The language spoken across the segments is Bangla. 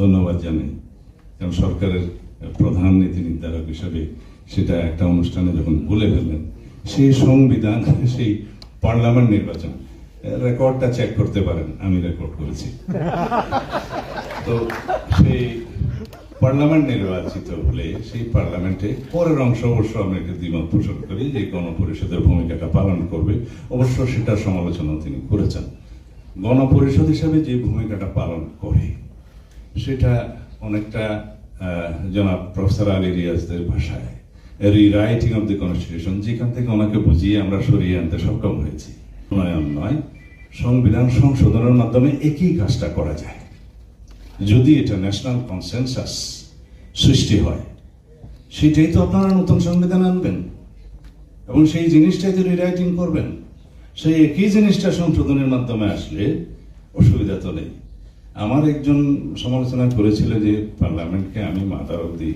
ধন্যবাদ জানাই। কারণ সরকারের প্রধান নীতি নির্ধারক হিসাবে সেটা একটা অনুষ্ঠানে যখন বলে ফেললেন, সেই সংবিধান, সেই পার্লামেন্ট নির্বাচন, রেকর্ডটা চেক করতে পারেন, আমি রেকর্ড করেছি। তো সেই পার্লামেন্ট নির্বাচিত হলে সেই পার্লামেন্টে পরের অংশ অবশ্য আমরা একটু দ্বিমত পোষণ করি যে গণপরিষদের ভূমিকাটা পালন করবে। অবশ্য সেটা সমালোচনা তিনি করেছেন। গণপরিষদ হিসাবে যে ভূমিকাটা পালন করে সেটা অনেকটা জনাব প্রফেসর আলী রিয়াজদের ভাষায়। রিরাইটিং অফ দি কনস্টিটিউশন যেখান থেকে ওনাকে বুঝিয়ে আমরা সরিয়ে আনতে সক্ষম হয়েছি। উন্নয়ন নয়, সংবিধান সংশোধনের মাধ্যমে একই কাজটা করা যায়। যদি এটা ন্যাশনাল কনসেনসাস সৃষ্টি হয়, সেটাই তো আপনারা নতুন সংবিধান আনবেন। এবং সেই জিনিসটাই তো রিরাইটিং করবেন। সেই একই জিনিসটা সংশোধনের মাধ্যমে আসলে অসুবিধা তো নেই। আমার একজন সমালোচনা করেছিল যে পার্লামেন্টকে আমি মাদার অব্দি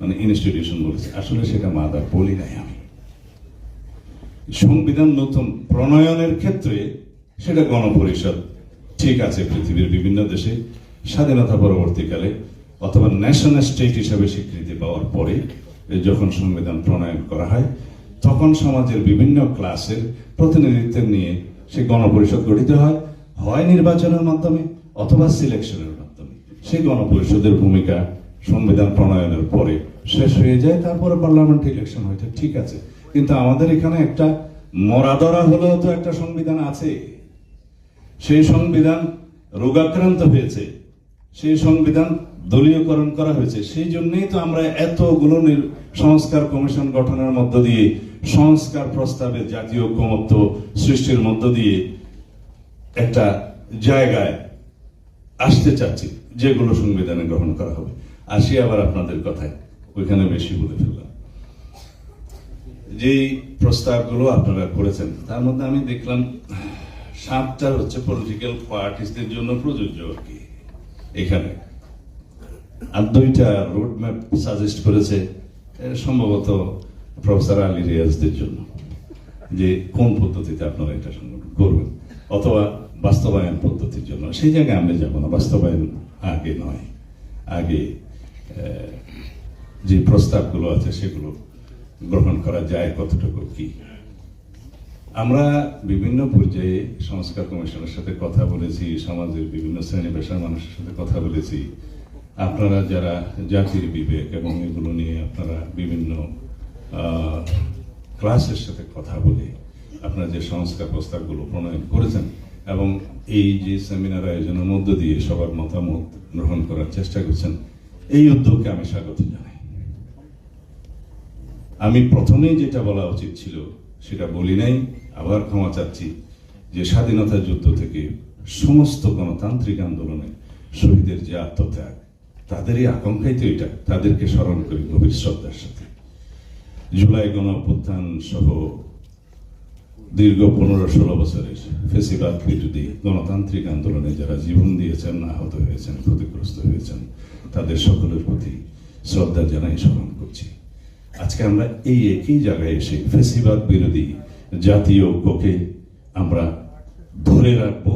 মানে ইনস্টিটিউশন বলেছি। আসলে সেটা মাদার বলি নাই আমি। সংবিধান নতুন প্রণয়নের ক্ষেত্রে সেটা গণপরিষদ ঠিক আছে পৃথিবীর বিভিন্ন দেশে স্বাধীনতা পরবর্তীকালে অথবা ন্যাশনাল স্টেট হিসাবে স্বীকৃতি পাওয়ার পরে যখন সংবিধান প্রণয়ন করা হয়, তখন সমাজের বিভিন্ন ক্লাসের প্রতিনিধিত্ব নিয়ে সে গণপরিষদ গঠিত হয়। হয় নির্বাচনের মাধ্যমে। অথবা সিলেকশনের মাধ্যমে। সেই গণপরিষদের ভূমিকা, সংবিধান প্রণয়নের পরে শেষ হয়ে যায়, তারপরে পার্লামেন্ট ইলেকশন হয়েছে ঠিক আছে। কিন্তু আমাদের এখানে একটা মরাদরা হলেও তো একটা সংবিধান আছে। সেই সংবিধান রোগাক্রান্ত হয়েছে। সেই সংবিধান দলীয়করণ করা হয়েছে। সেই জন্যই তো আমরা এতগুলো সংস্কার কমিশন গঠনের মধ্য দিয়ে, সংস্কার প্রস্তাবে জাতীয় ঐক্যমত্য সৃষ্টির মধ্য দিয়ে একটা জায়গায় আসতে চাচ্ছি, যেগুলো সংবিধানে গ্রহণ করা হবে। আসি আবার আপনাদের কথায়, ওইখানে বেশি বলে ফেললাম। যেই প্রস্তাবগুলো আপনারা করেছেন, তার মধ্যে আমি দেখলাম, সাতটা হচ্ছে পলিটিক্যাল পার্টিসদের জন্য প্রযোজ্য আর কি, এখানে। আর দুইটা রোড ম্যাপ সাজেস্ট করেছে সম্ভবত প্রফেসর আলী রিয়াজদের জন্য, যে কোন পদ্ধতিতে আপনারা এটা সংগঠন করবেন, অথবা বাস্তবায়ন পদ্ধতির জন্য। সেই জায়গায় আমরা যাব না, বাস্তবায়ন আগে নয়। আগে যে প্রস্তাবগুলো আছে সেগুলো গ্রহণ করা যায় কতটুকু, কি? আমরা বিভিন্ন পর্যায়ে সংস্কার কমিশনের সাথে কথা বলেছি, সমাজের বিভিন্ন শ্রেণি পেশার মানুষের সাথে কথা বলেছি। আপনারা যারা জাতির বিবেক এবং এগুলো নিয়ে আপনারা বিভিন্ন ক্লাসের সাথে কথা বলে আপনারা যে সংস্কার প্রস্তাবগুলো প্রণয়ন করেছেন এবং এই যে সেমিনার আয়োজনের মধ্য দিয়ে সবার মতামত গ্রহণ করার চেষ্টা করছেন, এই উদ্যোগকে আমি স্বাগত জানাই। আমি প্রথমেই যেটা বলা উচিত ছিল, সেটা বলি নাই, আবার ক্ষমা চাচ্ছি যে স্বাধীনতা যুদ্ধ থেকে সমস্ত গণতান্ত্রিক আন্দোলনে শহীদের যে আত্মত্যাগ, তাদেরই আকাঙ্ক্ষাই তো এটা, তাদেরকে স্মরণ করি গভীর শ্রদ্ধার সাথে। জুলাই গণ অভ্যুত্থান সহ দীর্ঘ পনেরো ষোলো বছরের ফেসিবাদ বিরোধী গণতান্ত্রিক আন্দোলনে যারা জীবন দিয়েছেন, আহত হয়েছেন, ক্ষতিগ্রস্ত হয়েছেন, তাদের সকলের প্রতি শ্রদ্ধা জানাই, স্মরণ করছি। আজকে আমরা এই একই জায়গায় এসে ফেসিবাদ বিরোধী জাতীয় ঐক্যকে আমরা ধরে রাখব,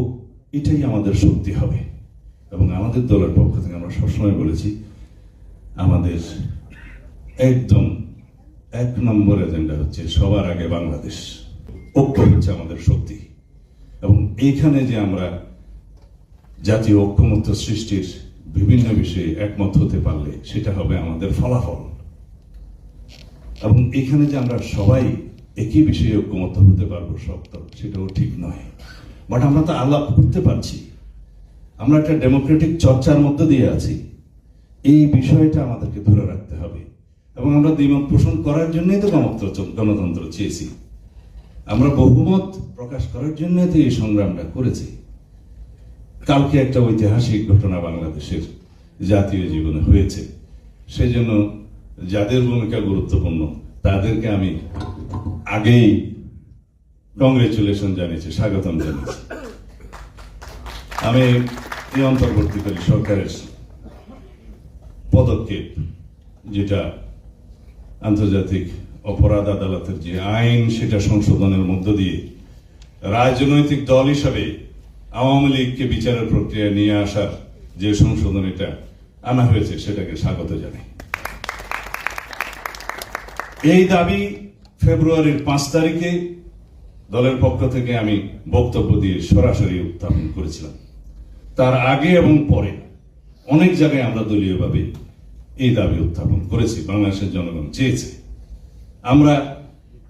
এটাই আমাদের শক্তি হবে। এবং আমাদের দলের পক্ষ থেকে আমরা সবসময় বলেছি, আমাদের একদম এক নম্বর এজেন্ডা হচ্ছে সবার আগে বাংলাদেশ। ঐক্য হচ্ছে আমাদের শক্তি। এবং এইখানে যে আমরা জাতীয় ঐক্যমত্য সৃষ্টির বিভিন্ন বিষয়ে একমত হতে পারলে সেটা হবে আমাদের ফলাফল। এবং এখানে যে আমরা সবাই একই বিষয়ে ঐক্যমত হতে পারব শক্ত সেটাও ঠিক নয়। বাট আমরা তো আলাপ করতে পারছি। আমরা একটা ডেমোক্রেটিক চর্চার মধ্যে দিয়ে আছি। এই বিষয়টা আমাদেরকে ধরে রাখতে হবে। এবং আমরা দ্বিমত পোষণ করার জন্যই তো গণতন্ত্র গণতন্ত্র চেয়েছি। আমরা বহুমত প্রকাশ করার জন্য তো এই সংগ্রামটা করেছি। কালকে একটা ঐতিহাসিক ঘটনা বাংলাদেশের জাতীয় জীবনে হয়েছে। সেজন্য যাদের ভূমিকা গুরুত্বপূর্ণ, তাদেরকে আমি আগেই কংগ্রেচুলেশন জানিয়েছি, স্বাগতম জানিয়েছি। আমি এই অন্তর্বর্তীকারী সরকারের পদক্ষেপ, যেটা আন্তর্জাতিক অপরাধ আদালতের যে আইন, সেটা সংশোধনের মধ্য দিয়ে রাজনৈতিক দল হিসাবে আওয়ামী লীগকে বিচারের প্রক্রিয়া নিয়ে আসার যে সংশোধন, এটা আনা হয়েছে, সেটাকে স্বাগত জানাই। এই দাবি ফেব্রুয়ারির পাঁচ তারিখে দলের পক্ষ থেকে আমি বক্তব্য দিয়ে সরাসরি উত্থাপন করেছিলাম। তার আগে এবং পরে অনেক জায়গায় আমরা দলীয়ভাবে এই দাবি উত্থাপন করেছি, বাংলাদেশের জনগণ চেয়েছে। আমরা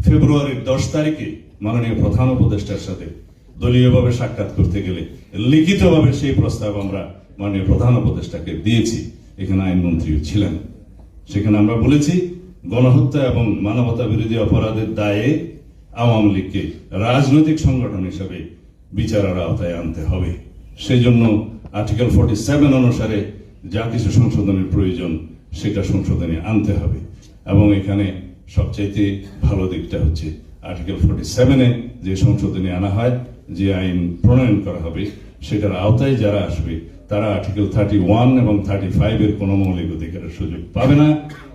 ফেব্রুয়ারির দশ তারিখে মাননীয় প্রধান উপদেষ্টার সাথে দলীয়ভাবে সাক্ষাৎ করতে গেলে লিখিতভাবে সেই প্রস্তাব আমরা মাননীয় প্রধান উপদেষ্টাকে দিয়েছি। এখানে আইনমন্ত্রীও ছিলেন। সেখানে আমরা বলেছি, গণহত্যা এবং মানবতা বিরোধী অপরাধের দায়ে আওয়ামী লীগকে রাজনৈতিক সংগঠন হিসেবে বিচারের আওতায় আনতে হবে। সেজন্য আর্টিকেল ফর্টি সেভেন অনুসারে যা কিছু সংশোধনের প্রয়োজন, সেটা সংশোধনে আনতে হবে। এবং এখানে সবচাইতে ভালো দিকটা হচ্ছে আর্টিকেল ফর্টি সেভেনে যে সংশোধনী আনা হয়, যে আইন প্রণয়ন করা হবে, সেটার আওতায় যারা আসবে, তারা আর্টিকেল থার্টি ওয়ান এবং থার্টি ফাইভ এর কোনো মৌলিক অধিকারের সুযোগ পাবে না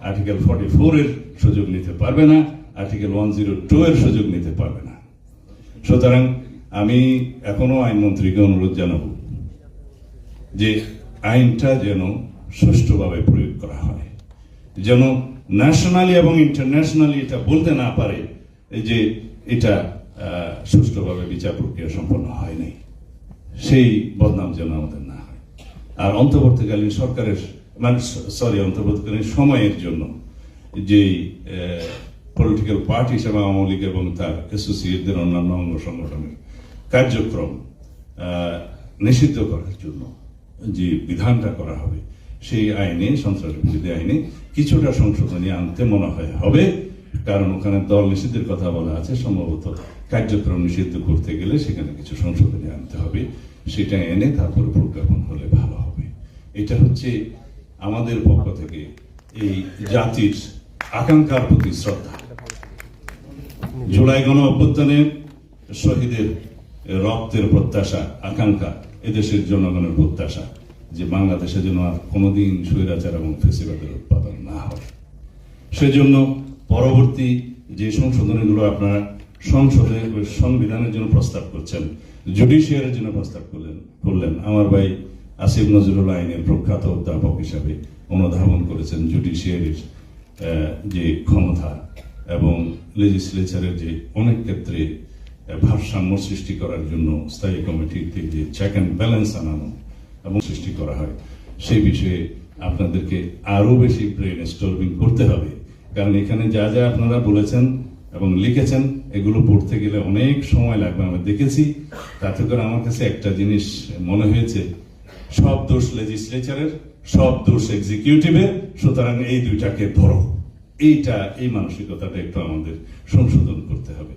আর্টিকেল ফর্টি ফোর এর সুযোগ নিতে পারবে না আর্টিকেল ওয়ান জিরো টু এর সুযোগ নিতে পারবে না। সুতরাং আমি এখনও আইনমন্ত্রীকে অনুরোধ জানাব যে আইনটা যেন সুষ্ঠুভাবে প্রয়োগ করা হয়, যেন ন্যাশনালি এবং ইন্টারন্যাশনালি এটা বলতে না পারে যে এটা সুষ্ঠুভাবে বিচার প্রক্রিয়া সম্পন্ন হয়নি। সেই বদনাম যেন আমাদের না হয়। আর অন্তর্বর্তীকালীন সরকারের মানে সরি অন্তর্বর্তীকালীন সময়ের জন্য যে পলিটিক্যাল পার্টি হিসেবে আওয়ামী লীগ এবং তার অ্যাসোসিয়েটদের অন্যান্য অঙ্গ সংগঠনের কার্যক্রম নিষিদ্ধ করার জন্য যে বিধানটা করা হবে সেই আইনে সন্ত্রাস বিরোধী আইনে কিছুটা সংশোধনী আনতে মনে হয়, হবে। কারণ ওখানে দল নিষিদ্ধের কথা বলা আছে, সম্ভবত কার্যক্রম নিষিদ্ধ করতে গেলে সেখানে কিছু সংশোধনী আনতে হবে। সেটা এনে তারপর প্রজ্ঞাপন হলে ভালো হবে। এটা হচ্ছে আমাদের পক্ষ থেকে এই জাতির আকাঙ্ক্ষার প্রতি শ্রদ্ধা। জুলাই গণ অভ্যুত্থানে শহীদের রক্তের প্রত্যাশা, আকাঙ্ক্ষা, এদেশের জনগণের প্রত্যাশা যে বাংলাদেশে যেন আর কোনোদিন স্বৈরাচার এবং ফেসিবাদের উৎপাদন না হয়। সেজন্য পরবর্তী যে সংশোধনীগুলো আপনারা সংসদে সংবিধানের জন্য প্রস্তাব করছেন জুডিশিয়ারের জন্য প্রস্তাব করলেন করলেন, আমার ভাই আসিফ নজরুল আইনের প্রখ্যাত অধ্যাপক হিসাবে অনুধাবন করেছেন জুডিশিয়ারির যে ক্ষমতা এবং লেজিসলেচারের যে অনেক ক্ষেত্রে ভারসাম্য সৃষ্টি করার জন্য স্থায়ী কমিটিতে যে চেক অ্যান্ড ব্যালেন্স আনানো এবং সৃষ্টি করা হয়। সেই বিষয়ে আপনাদেরকে আরও বেশি ব্রেন স্টর্মিং করতে হবে। কারণ এখানে যা যা আপনারা বলেছেন এবং লিখেছেন, এগুলো পড়তে গেলে অনেক সময় লাগবে। আমরা দেখেছি, তাতে করে আমার কাছে একটা জিনিস মনে হয়েছে। সব দোষ লেজিসলেচারের সব দোষ এক্সিকিউটিভের সুতরাং এই দুইটাকে ধরো। এইটা, এই মানসিকতাটা একটু আমাদের সংশোধন করতে হবে।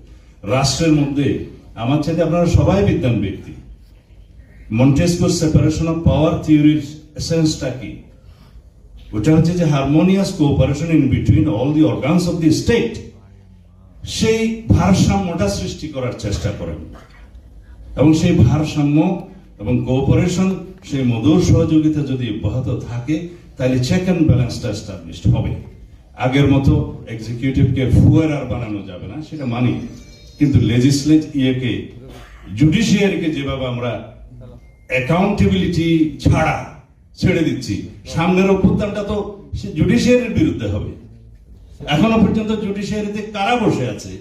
রাষ্ট্রের মধ্যে, আমার চাইতে আপনারা সবাই বিদ্যান ব্যক্তি। মন্টেস্কোর সেপারেশন অফ পাওয়ার থিওরির এসেন্সটা কি? ওটা হচ্ছে যে harmonious cooperation in between all the organs of the state সেই ভারসাম্যটা সৃষ্টি করার চেষ্টা করেন। এবং সেই ভারসাম্য এবং কোঅপারেশন সেই মধুর সহযোগিতা যদি অব্যাহত থাকে, তাহলে চেক অ্যান্ড ব্যালেন্সটা এস্টাবলিশড হবে। আগের মতো এক্সিকিউটিভকে ফুয়ার আর বানানো যাবে না, সেটা মানি। কিন্তু লেজিসলেট ইয়েকে জুডিশিয়ারিকে যেভাবে আমরা অ্যাকাউন্টেবিলিটি ছাড়া ছেড়ে দিচ্ছি। সামনের অভ্যুত্থানটা তো জুডিশিয়ারির বিরুদ্ধে হবে। এখনও পর্যন্ত জুডিশিয়ারিতে কারা বসে আছে?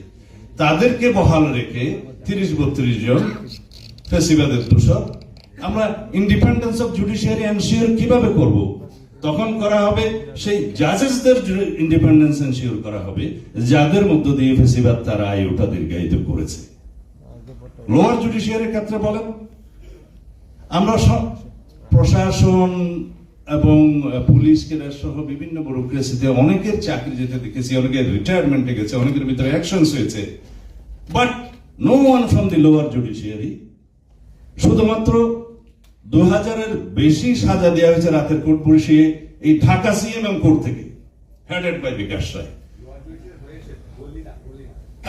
তাদেরকে বহাল রেখে তিরিশ বত্রিশ জন ফেসিবাদের দোষর। আমরা ইন্ডিপেন্ডেন্স অফ জুডিশিয়ারি এনশিওর কীভাবে করব? তখন করা হবে সেই জাজেসদের ইন্ডিপেন্ডেন্স এনশিওর করা হবে, যাদের মধ্য দিয়ে ফেসিবাদ তারা আয়ুটা দীর্ঘায়িত করেছে। লোয়ার জুডিশিয়ারির ক্ষেত্রে বলেন আমরা সব প্রশাসন এবং পুলিশ কেডার সহ বিভিন্ন ব্যুরোক্রেসিতে অনেকের চাকরি যেতে দেখেছি অনেকের রিটায়ারমেন্টে গেছে, অনেকের ভিতরে অ্যাকশনস হয়েছে। But no one from the lower judiciary শুধুমাত্র দু হাজারের বেশি সাজা দেওয়া হয়েছে রাতের কোর্ট পুলিশে এই ঢাকা সিএমএম কোর্ট থেকে হেডেড বাই বিকাশ রায়।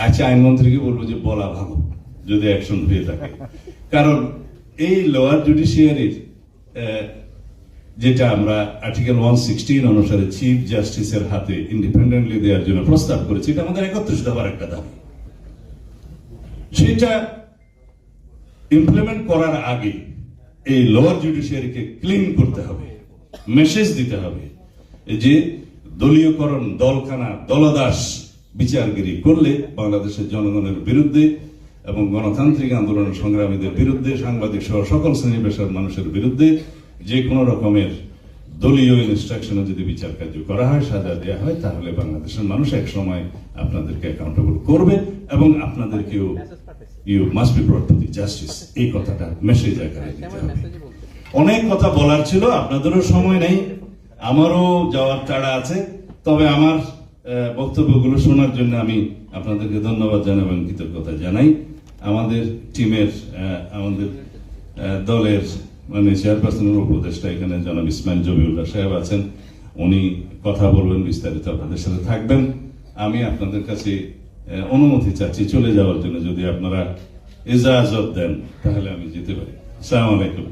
আচ্ছা আইনমন্ত্রীকে বলব যে বলা ভালো, যদি অ্যাকশন হয়ে থাকে। কারণ এই লোয়ার জুডিশিয়ারির যেটা আমরা আর্টিকেল ওয়ান সিক্সটিন অনুসারে চিফ জাস্টিসের হাতে ইন্ডিপেন্ডেন্টলি দেওয়ার জন্য প্রস্তাব করেছি, এটা আমাদের একত্রিশ দফার একটা দাবি। সেটা ইমপ্লিমেন্ট করার আগে এই লোয়ার জুডিশিয়ারিকে ক্লিন করতে হবে মেসেজ দিতে হবে যে দলীয়করণ দলখানা দলদাস বিচারগিরি করলে বাংলাদেশের জনগণের বিরুদ্ধে এবং গণতান্ত্রিক আন্দোলন সংগ্রামীদের বিরুদ্ধে, সাংবাদিক সহ সকল শ্রেণি পেশার মানুষের বিরুদ্ধে যে কোনো রকমের দলীয় ইনস্ট্রাকশনে যদি বিচার কার্য করা হয়, সাজা দেওয়া হয়, তাহলে বাংলাদেশের মানুষ এক সময় আপনাদেরকে অ্যাকাউন্টেবল করবে এবং আপনাদেরকেও you must be brought to the justice এই কথাটা মেসেজ আকারে দিতে হবে। অনেক কথা বলার ছিল, আপনাদেরও সময় নেই, আমারও যাওয়ার তাড়া আছে, তবে আমার বক্তব্যগুলো শোনার জন্য আমি আপনাদেরকে ধন্যবাদ জানাই এবং কৃতজ্ঞতা জানাই। আমাদের টিমের আমাদের দলের মানে চেয়ারপারসনের উপদেষ্টা এখানে জনাব ইসমাইল জবিউল্লাহ সাহেব আছেন। উনি কথা বলবেন, বিস্তারিত আপনাদের সাথে থাকবেন। আমি আপনাদের কাছে অনুমতি চাচ্ছি চলে যাওয়ার জন্য। যদি আপনারা ইজাজত দেন, তাহলে আমি যেতে পারি। আসসালামু আলাইকুম।